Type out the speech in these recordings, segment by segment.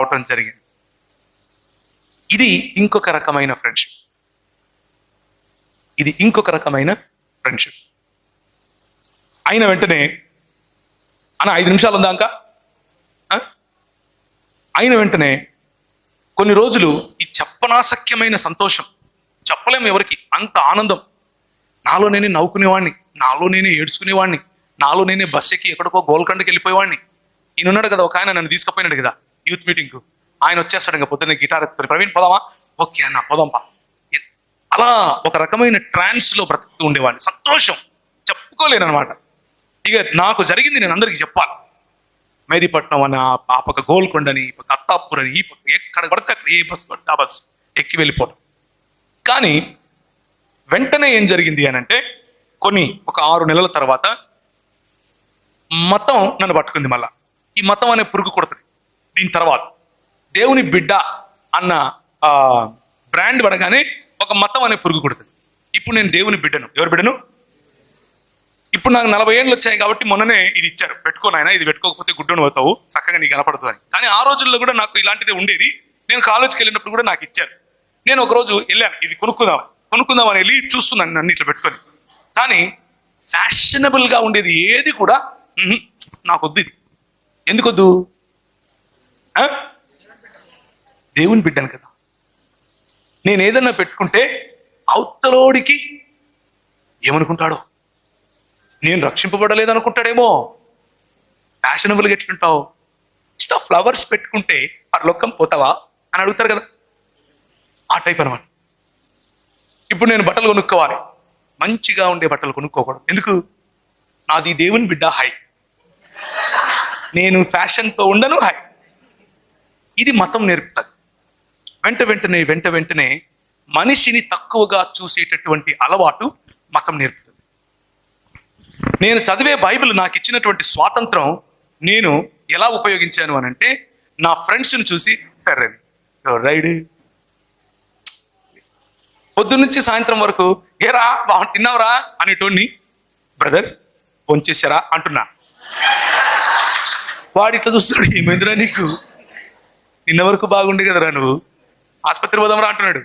అవటం జరిగింది. ఇది ఇంకొక రకమైన ఫ్రెండ్షిప్ ఇది ఇంకొక రకమైన ఫ్రెండ్షిప్ అయిన వెంటనే అన్న ఐదు నిమిషాలు ఉందా ఇంకా ఆ? అయిన వెంటనే కొన్ని రోజులు ఈ చెప్పనాసక్యమైన సంతోషం చెప్పలేము ఎవరికి అంత ఆనందం. నాలో నేనే నవ్వుకునేవాడిని నాలో నేనే ఏడ్చుకునేవాడిని నాలో నేనే బస్సు ఎక్కి ఎక్కడికో గోల్కొండకి వెళ్ళిపోయేవాడిని ఈయనున్నాడు కదా ఒక ఆయన నన్ను తీసుకుపోయినాడు కదా. యూత్ మీటింగ్ ఆయన వచ్చేస్తాడు ఇంకా పొద్దున్న గిటార్ ఎత్తుకొని. ప్రవీణ్ పోదామా? ఓకే అన్న పోదాంపా. అలా ఒక రకమైన ట్రాన్స్లో బ్రతుకుతూ ఉండేవాడిని. సంతోషం. చెప్పుకోలేను అనమాట ఇక నాకు జరిగింది నేను అందరికీ చెప్పాలి. మేదిపట్నం అని ఆ పక్క గోల్కొండని ఈ పక్క అత్తాపూర్ అని ఈ పక్క ఎక్కడ కొడితే అక్కడ ఏ బస్ ఆ బస్ ఎక్కి వెళ్ళిపోవడం కానీ వెంటనే ఏం జరిగింది అని అంటే కొన్ని ఒక ఆరు నెలల తర్వాత మతం నన్ను పట్టుకుంది మళ్ళా. ఈ మతం అనే పురుగు కొడుతుంది. దీని తర్వాత దేవుని బిడ్డ అన్న బ్రాండ్ పడగానే ఒక మతం అనే పురుగు కొడుతుంది. ఇప్పుడు నేను దేవుని బిడ్డను. ఎవరు బిడ్డను? ఇప్పుడు నాకు నలభై ఏళ్ళు వచ్చాయి కాబట్టి మొన్ననే ఇది ఇచ్చారు. పెట్టుకో నాయనా ఇది పెట్టుకోకపోతే గుడ్డను పోతావు. చక్కగా నీకు కనపడదు అని. కానీ ఆ రోజుల్లో కూడా నాకు ఇలాంటిది ఉండేది. నేను కాలేజ్కి వెళ్ళినప్పుడు కూడా నాకు ఇచ్చారు. నేను ఒకరోజు వెళ్ళాను. ఇది కొనుక్కుందాం. కొనుక్కుందాం అని వెళ్ళి చూస్తున్నాను నన్ను ఇట్లా పెట్టుకొని. కానీ ఫ్యాషనబుల్గా ఉండేది ఏది కూడా నాకొద్దు నాకు వద్దు ఇది. ఎందుకొద్దు? దేవుని బిడ్డను కదా. నేను ఏదన్నా పెట్టుకుంటే అవతలోడికి ఏమనుకుంటాడో? నేను రక్షింపబడలేదనుకుంటాడేమో? ఫ్యాషనబుల్గా ఎట్లుంటావు? ఇష్ట ఫ్లవర్స్ పెట్టుకుంటే పరలోకం పోతావా? అని అడుగుతారు కదా. ఆ టైప్ అనమాట ఇప్పుడు నేను బట్టలు కొనుక్కోవాలి. మంచిగా ఉండే బట్టలు కొనుక్కోకూడదు. ఎందుకు? నాది దేవుని బిడ్డ హై. నేను ఫ్యాషన్తో ఉండను హై. ఇది మతం నేర్పుతుంది. వెంట వెంటనే వెంట వెంటనే మనిషిని తక్కువగా చూసేటటువంటి అలవాటు మతం నేర్పుతుంది. నేను చదివే బైబిల్ నాకు ఇచ్చినటువంటి స్వాతంత్రం నేను ఎలా ఉపయోగించాను అని అంటే నా ఫ్రెండ్స్ని చూసి "అర్రే, ఎవరు రైడ్ పొద్దున్నుంచి సాయంత్రం వరకు ఏరా బాగా తిన్నావురా? అనేటోడిని బ్రదర్ ఫోన్ చేశారా? అంటున్నా. వాడిట్లా చూస్తాడు ఏమైందిరా నీకు? నిన్న వరకు బాగుండే కదరా నువ్వు? ఆసుపత్రి పోదామరా అంటున్నాడు.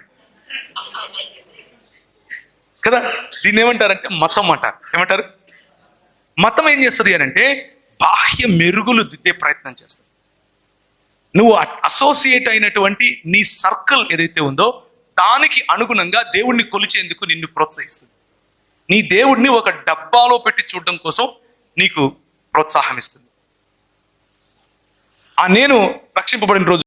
కదా? దీన్ని ఏమంటారంటే మతం అంటారు ఏమంటారు? మతం ఏం చేస్తుంది అని అంటే బాహ్య మెరుగులు దిద్దే ప్రయత్నం చేస్తుంది. నువ్వు అసోసియేట్ అయినటువంటి నీ సర్కిల్ ఏదైతే ఉందో దానికి అనుగుణంగా దేవుణ్ణి కొలిచేందుకు నిన్ను ప్రోత్సహిస్తుంది. నీ దేవుడిని ఒక డబ్బాలో పెట్టి చూడడం కోసం నీకు ప్రోత్సాహం ఇస్తుంది. ఆ నేను రక్షింపబడిన రోజు